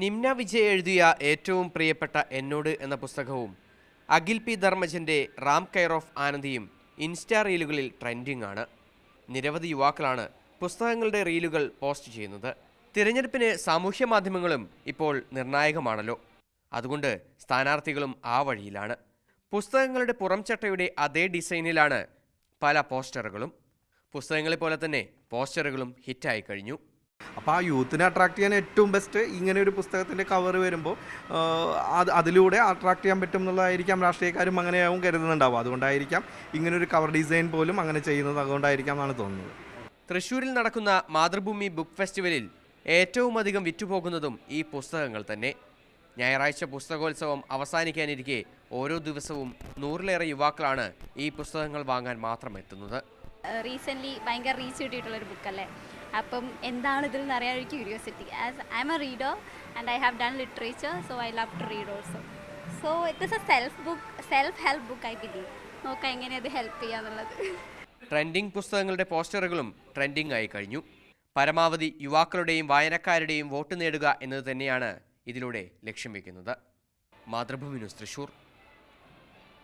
നിമ്ന വിജയ് എഴുതിയ ഏറ്റവും പ്രിയപ്പെട്ട എന്നോട് എന്ന പുസ്തകവും അഖിൽ പി ധർമ്മജന്റെ റാം കെയർ ഓഫ് ആനന്ദിയും ഇൻസ്റ്റാ റീലുകളിൽ ട്രെൻഡിംഗ് ആണ്. നിരവധി യുവാക്കളാണ് പുസ്തകങ്ങളുടെ റീലുകൾ പോസ്റ്റ് ചെയ്യുന്നത്. തിരഞ്ഞെടുപ്പിന് സാമൂഹ്യ മാധ്യമങ്ങളും ഇപ്പോൾ നിർണായകമാണല്ലോ. അതുകൊണ്ട് സ്ഥാനാർത്ഥികളും ആ വഴിയിലാണ്. പുസ്തകങ്ങളുടെ പുറംചട്ടയുടെ അതേ ഡിസൈനിലാണ് പല പോസ്റ്ററുകളും. പുസ്തകങ്ങളെ പോലെ തന്നെ പോസ്റ്ററുകളും ഹിറ്റായി കഴിഞ്ഞു. അപ്പോൾ ആ യൂത്തിനെ അട്രാക്ട് ചെയ്യാൻ ഏറ്റവും ബെസ്റ്റ് ഇങ്ങനെ ഒരു പുസ്തകത്തിന്റെ കവർ വരുമ്പോൾ അത് അതിലൂടെ അട്രാക്ട് ചെയ്യാൻ പറ്റും എന്നുള്ളതായിരിക്കാം രാഷ്ട്രീയക്കാരും അങ്ങനെയാവും കരുതുന്നുണ്ടാവും അതുകൊണ്ടായിരിക്കാം ഇങ്ങനെ ഒരു കവർ ഡിസൈൻ പോലും അങ്ങനെ ചെയ്യുന്നത് അതുകൊണ്ടായിരിക്കാം എന്നാണ് തോന്നുന്നത്. തൃശ്ശൂരിൽ നടക്കുന്ന മാതൃഭൂമി ബുക്ക് ഫെസ്റ്റിവലിൽ ഏറ്റവും അധികം വിറ്റുപോകുന്നതും ഈ പുസ്തകങ്ങൾ തന്നെ. ഞായറാഴ്ച പുസ്തകോത്സവം അവസാനിക്കാനിരിക്കെ ഓരോ ദിവസവും നൂറിലേറെ യുവാക്കളാണ് ഈ പുസ്തകങ്ങൾ വാങ്ങാൻ മാത്രം എത്തുന്നത്. റീസെന്റ്ലി ഭയങ്കര റീച്ച് കിട്ടിയിട്ടുള്ളൊരു ബുക്കല്ലേ അപ്പം എന്താണ് ഇതിൽ നിന്ന് അറിയാൻ curiosity as I am a reader and I have done literature so I love to read also so it is a self book self help book I believe നോക്കാം എങ്ങനെ അത് ഹെൽപ്പ് ചെയ്യാന്നുള്ളത് ട്രെൻഡിങ് പുസ്തകങ്ങളുടെ പോസ്റ്ററുകളും ട്രെൻഡിങ് ആയി കഴിഞ്ഞു. പരമാവധി യുവാക്കളുടെയും വായനക്കാരുടെയും vote നേടുക എന്നത് തന്നെയാണ് ഇതിലൂടെ ലക്ഷ്യം വെക്കുന്നത്. മാതൃഭൂമി ന്യൂസ് തൃശൂർ.